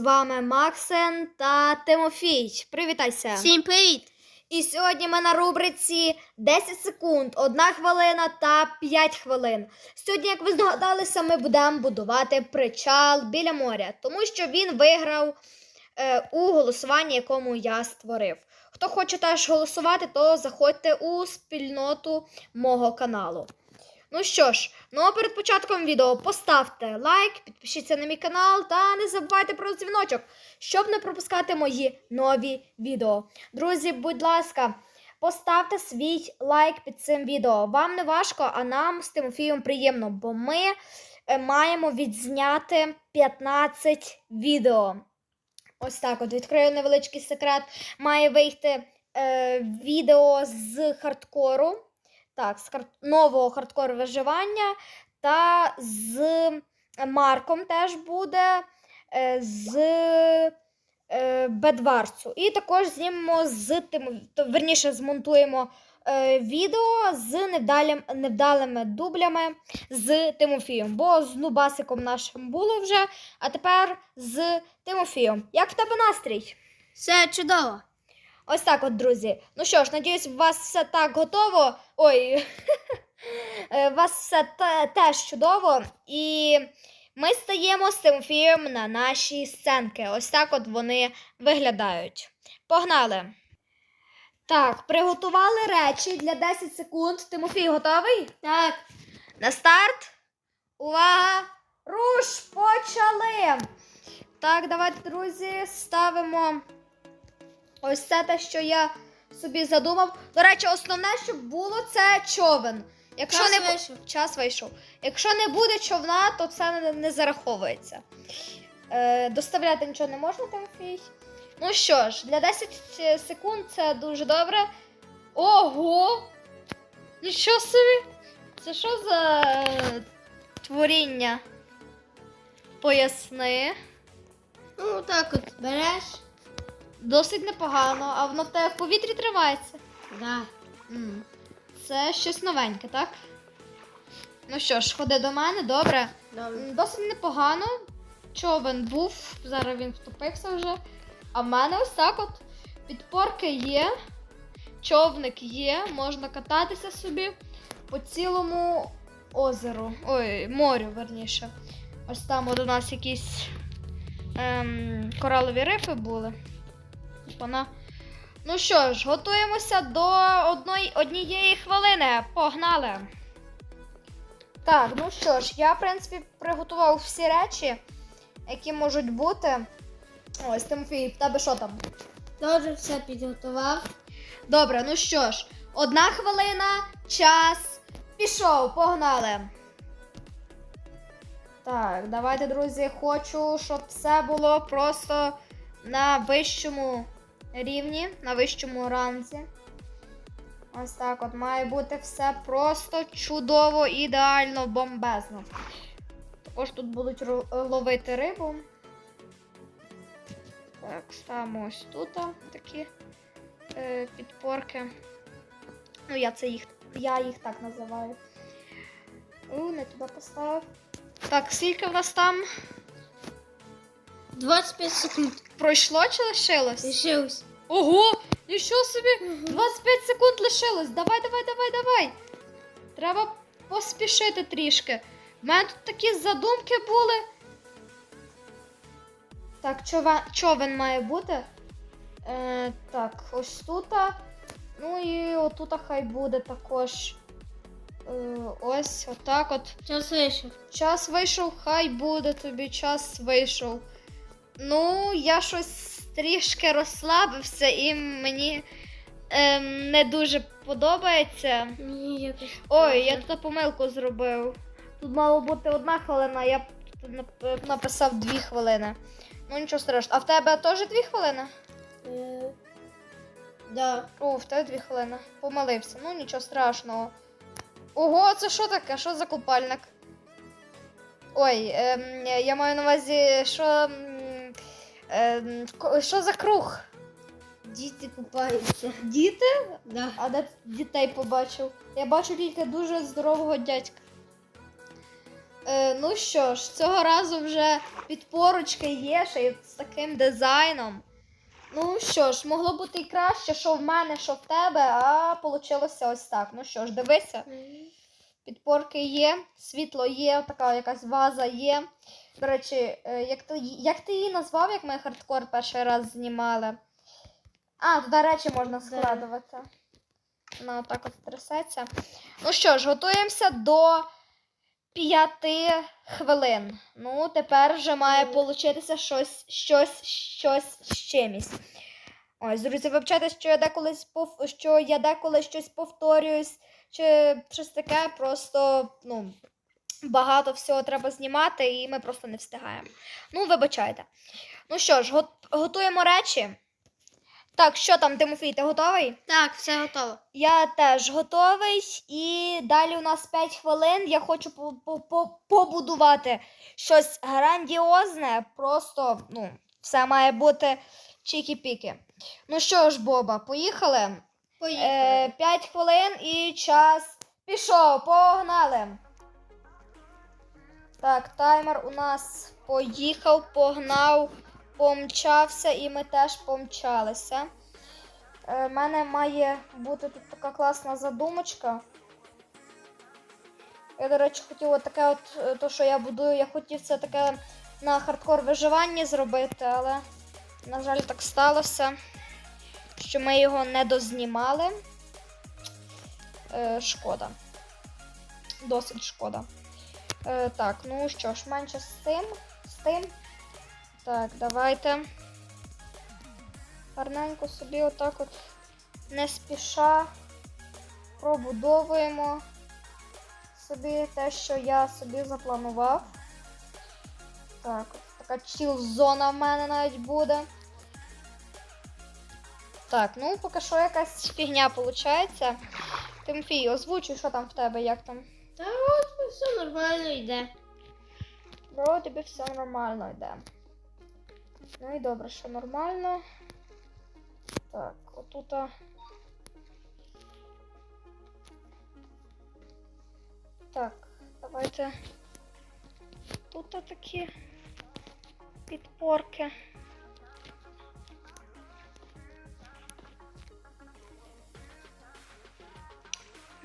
вами Максен та Тимофій. Привітайся! Всім привіт! І сьогодні ми на рубриці 10 секунд, 1 хвилина та 5 хвилин. Сьогодні, як ви здогадалися, ми будемо будувати причал біля моря, тому що він виграв е, у голосуванні, якому я створив. Хто хоче теж голосувати, то заходьте у спільноту мого каналу. Ну що ж, ну а перед початком відео поставте лайк, підпишіться на мій канал та не забувайте про дзвіночок, щоб не пропускати мої нові відео. Друзі, будь ласка, поставте свій лайк під цим відео. Вам не важко, а нам з Тимофієм приємно, бо ми е, маємо відзняти 15 відео. Ось так, от відкрию невеличкий секрет. Має вийти е, відео з хардкору. Так, з хар... нового хардкору виживання та з Марком теж буде е, з е, Бедварцу. І також знімемо з тим, верніше змонтуємо е, відео з невдалим, невдалими дублями з Тимофієм. Бо з Нубасиком нашим було вже, а тепер з Тимофієм. Як в тебе настрій? Все чудово! Ось так от, друзі. Ну що ж, надіюсь, у вас все так готово. Ой, е, у вас все теж чудово. І ми стаємо з Тимофієм на наші сценки. Ось так от вони виглядають. Погнали! Так, приготували речі для 10 секунд. Тимофій готовий? Так, На старт. Увага! Руш! Почали! Так, давайте, друзі, ставимо ось це те, що я собі задумав. До речі, основне, щоб було це човен. Якщо Час не вийшов. час вийшов. Якщо не буде човна, то це не, не зараховується. Е, доставляти нічого не можна, Тимофій. Ну що ж, для 10 секунд це дуже добре. Ого! Нічого собі! Це що за е, творіння? Поясни. ну так от береш. Досить непогано, а воно в тебе в повітрі тривається. Да. М, Це щось новеньке, так? Ну що ж, ходи до мене, добре. Добре. М, Досить непогано. Човен був, зараз він втопився вже. А в мене ось так от. Підпорки є, човник є, можна кататися собі по цілому озеру. Ой, морю, верніше. Ось там от у нас якісь ем, коралові рифи були. Вона. Ну що ж, готуємося до одної, однієї хвилини. Погнали! Так, ну що ж, я, в принципі, приготував всі речі, які можуть бути. Ось, Тимофій, в тебе що там? Тоже все підготував. Добре, ну що ж, одна хвилина, час пішов, погнали. Так, давайте, друзі, хочу, щоб все було просто на вищому рівні, на вищому ранзі. Ось так от має бути все просто чудово, ідеально, бомбезно. Також тут будуть ловити рибу. Так, ставимо ось тут такі е, підпорки. Ну, я це їх, я їх так називаю. У, не туди поставив. Так, скільки в нас там 25 секунд. Пройшло чи лишилось? Лишилось. Ого! Нічого собі! 25 секунд лишилось. Давай, давай, давай, давай. Треба поспішити трішки. У мене тут такі задумки були. Так, човен, човен має бути. Е, так, ось тут. Ну і отут хай буде також. Е, ось отак от. Час вийшов. Час вийшов, хай буде тобі час вийшов. Ну, я щось трішки розслабився і мені ем, не дуже подобається. Мені якось. Ой, я тут помилку зробив. Тут мало бути одна хвилина, я тут нап- написав дві хвилини. Ну нічого страшного. А в тебе теж дві хвилини? Е, да. О, в тебе дві хвилини. Помилився. Ну нічого страшного. Ого, це що таке? Що за купальник? Ой, ем, я маю на увазі, що. м, ем, що за круг? Діти купаються. Діти? Да. А де ти дітей побачив? Я бачу тільки дуже здорового дядька. Е, ну що ж, цього разу вже підпорочки є, ще й з таким дизайном. Ну що ж, могло бути і краще, що в мене, що в тебе, а вийшло ось так. Ну що ж, дивися, підпорки є, світло є, така якась ваза є. До речі, як ти, як ти її назвав, як ми хардкор перший раз знімали? А, туди речі можна складувати. Вона отак от трясеться. Ну що ж, готуємося до п'яти хвилин. Ну, тепер вже має получитися щось, щось, щось з чимось. Ось, друзі, вибачайте, що я деколи, що я деколи щось повторююсь, чи щось таке, просто, ну, багато всього треба знімати, і ми просто не встигаємо. Ну, вибачайте. Ну що ж, го- готуємо речі. Так, що там, Тимофій, ти готовий? Так, все готово. Я теж готовий, і далі у нас 5 хвилин. Я хочу по- по- по- побудувати щось грандіозне. Просто ну, все має бути чікі-піки. Ну що ж, Боба, поїхали. Поїхали. Е, 5 хвилин і час пішов. Погнали. Так, таймер у нас поїхав, погнав, помчався, і ми теж помчалися. У мене має бути тут така класна задумочка. Я, до речі, хотів от таке, от, е, то, що я будую, я хотів це таке на хардкор виживанні зробити, але, на жаль, так сталося, що ми його не дознімали. Е, шкода. Досить шкода. Е, так, ну що ж, менше з тим. З тим. Так, давайте. Гарненько собі отак от не спіша пробудовуємо собі те, що я собі запланував. Так, така чіл-зона в мене навіть буде. Так, ну поки що якась фігня виходить. Тимофій, озвучуй, що там в тебе, як там. Та от все нормально йде. Бро, тобі все нормально йде. Ну і добре, що нормально. Так, отута. Так, давайте. Тут такі підпорки.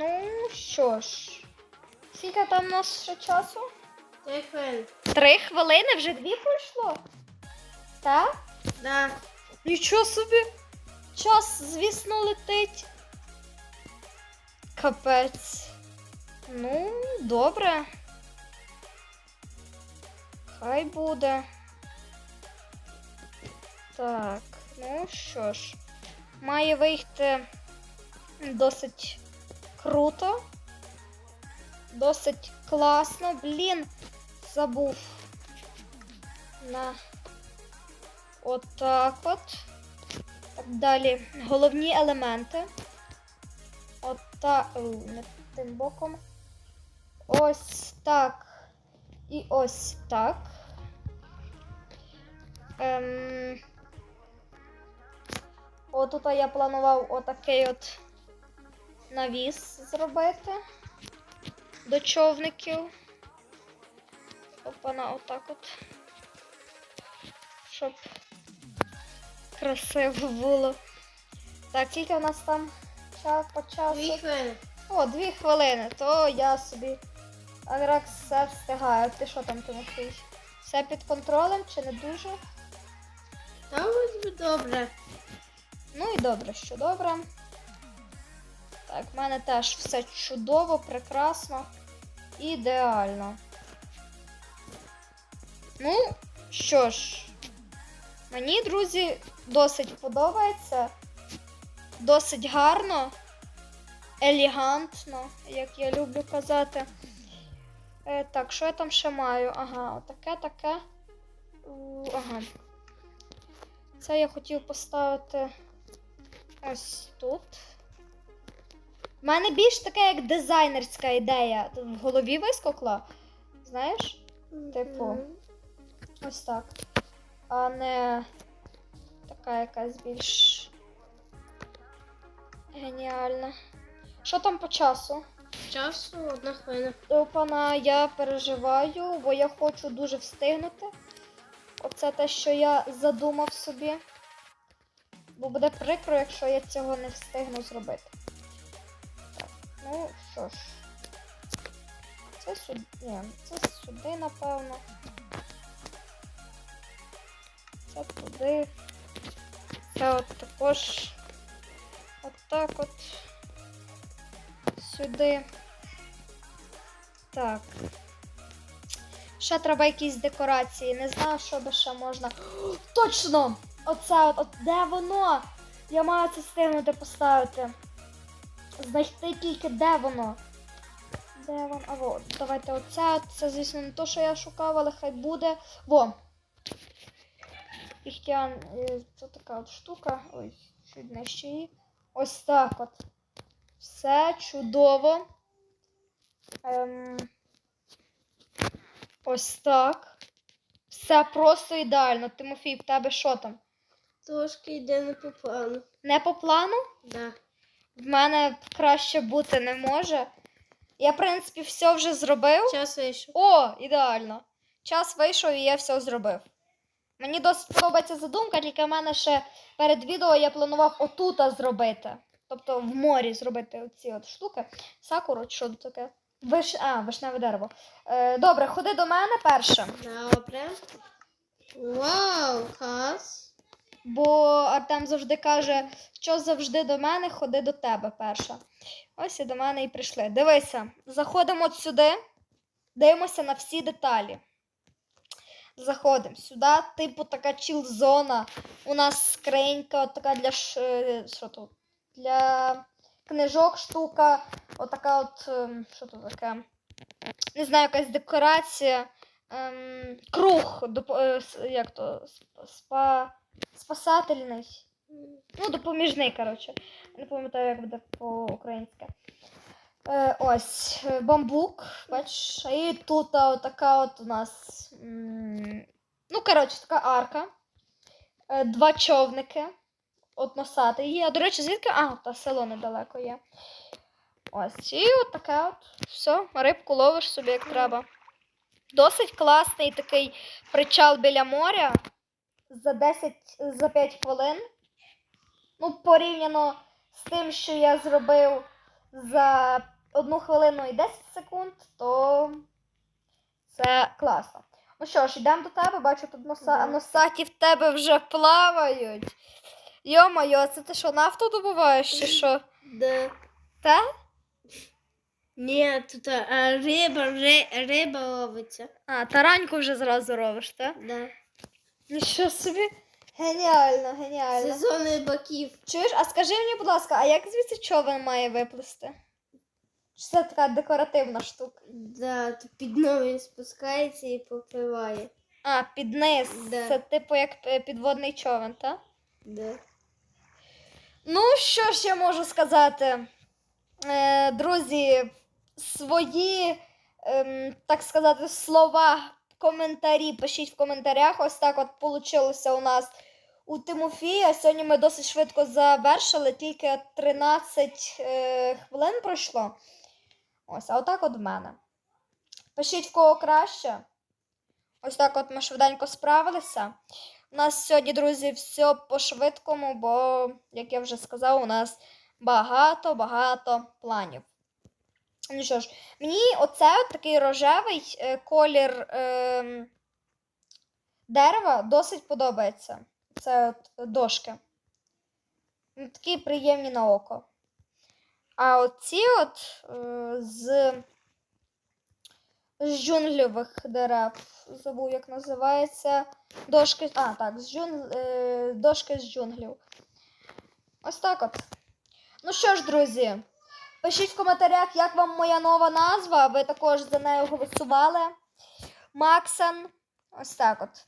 Ну що ж, скільки там у нас ще часу? Три хвилини. Три хвилини вже дві пройшло. Так? Да. Нічого собі. Час, звісно, летить. Капець. Ну, добре. Хай буде. Так, ну що ж, має вийти досить круто. Досить класно. Блін, забув. На отак от. Так, далі. Головні елементи. Ота. о, Не тим боком. Ось так. І ось так. Ем... Отут я планував отакий от навіс зробити до човників. Опана, отак от. Щоб красиво було. Так, тільки у нас там час по часу. Дві хвилини. О, дві хвилини, то я собі якраз все встигаю. Ти що там, Тимофій? Все під контролем чи не дуже? Та ось би добре. Ну і добре, що добре. Так, в мене теж все чудово, прекрасно, ідеально. Ну, що ж, мені, друзі, досить подобається. Досить гарно, елегантно, як я люблю казати. Е, так, що я там ще маю? Ага, отаке, таке. Ага. Це я хотів поставити ось тут. У мене більш така як дизайнерська ідея в голові вискокла. Знаєш? Типу. Мгм. Ось так. А не така якась більш геніальна. Що там по часу? часу одна хвилина. Опана, я переживаю, бо я хочу дуже встигнути. Оце те, що я задумав собі. Бо буде прикро, якщо я цього не встигну зробити. Ну що ж. Це сюди. Це сюди, напевно. Це туди. Це от також. От так от. Сюди. Так. Ще треба якісь декорації. Не знаю, що би ще можна. О, Точно! Оце от, от де воно? Я маю це встигнути поставити. Знайти тільки де воно. Де воно? А во, давайте оце. Це, звісно, не то, що я шукав, але хай буде. Во. Іхтіан, е, це така от штука. Ой, чуть нижче її. Ось так от. Все чудово. Ем, ось так. Все просто ідеально. Тимофій, в тебе що там? Трошки йде не по плану. Не по плану? Да. В мене краще бути не може. Я, в принципі, все вже зробив. Час вийшов. О, ідеально. Час вийшов і я все зробив. Мені досить подобається задумка, тільки в мене ще перед відео я планував отута зробити. Тобто в морі зробити оці от штуки. Сакуру, що таке? Виш... А, вишневе дерево. Е, добре, ходи до мене перше. Добре. Вау, клас. Бо Артем завжди каже, що завжди до мене, ходи до тебе перша. Ось і до мене і прийшли. Дивися, заходимо от сюди, дивимося на всі деталі. Заходимо сюди, типу така чіл-зона. У нас скринька, от така для ш... е, що тут? Для книжок штука. Отака от. ем, Що тут таке? Не знаю, якась декорація. Ем, круг. е, Як то? Спа. Спасательний. Ну, допоміжний, коротше. Не пам'ятаю, як буде по-українськи. Е, ось, е, бамбук, бачиш, і тут а, така от у нас. Ну, коротше, така арка. Е, два човники. От носатий є. А, до речі, звідки? А, та село недалеко є. Ось. І от таке от. Все, рибку ловиш собі як треба. Досить класний такий причал біля моря за 10, за 5 хвилин. Ну, порівняно з тим, що я зробив за 1 хвилину і 10 секунд, то це класно. Ну що ж, йдемо до тебе, бачу, тут носа... Да. носаті в тебе вже плавають. Йо-моє, це ти що, нафту добуваєш чи що? Да. Та? Ні, тут а, риба, ри, риба ловиться. А, тараньку вже зразу робиш, так? Да. Нічого собі. Геніально, геніально. Сезон рибаків. Чуєш, а скажи мені, будь ласка, а як звідси човен має виплисти? Чи це така декоративна штука? Да, то під він спускається і попливає. А, під низ. Да. Це типу як е, підводний човен, так? Да. Ну, що ж я можу сказати? Е, друзі, свої, ем, так сказати, слова, коментарі пишіть в коментарях. Ось так от получилося у нас у Тимофія. Сьогодні ми досить швидко завершили, тільки 13 е, хвилин пройшло. Ось, а отак от в мене. Пишіть в кого краще. Ось так от ми швиденько справилися. У нас сьогодні, друзі, все по-швидкому, бо, як я вже сказав, у нас багато-багато планів. Ну що ж, мені оце такий рожевий е, колір е, дерева досить подобається. Це от дошки. Ну, Такі приємні на око. А оці от е, з, з джунгльових дерев, забув, як називається. Дошки. А, так, з джун... е, дошки з джунглів. Ось так от. Ну що ж, друзі, пишіть в коментарях, як вам моя нова назва. Ви також за нею голосували. Максен. Ось так от.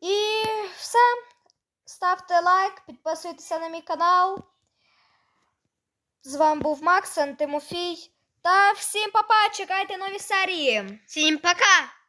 І все. Ставте лайк, підписуйтеся на мій канал. З вами був Максен, Тимофій. Та всім па-па, чекайте нові серії. Всім пока!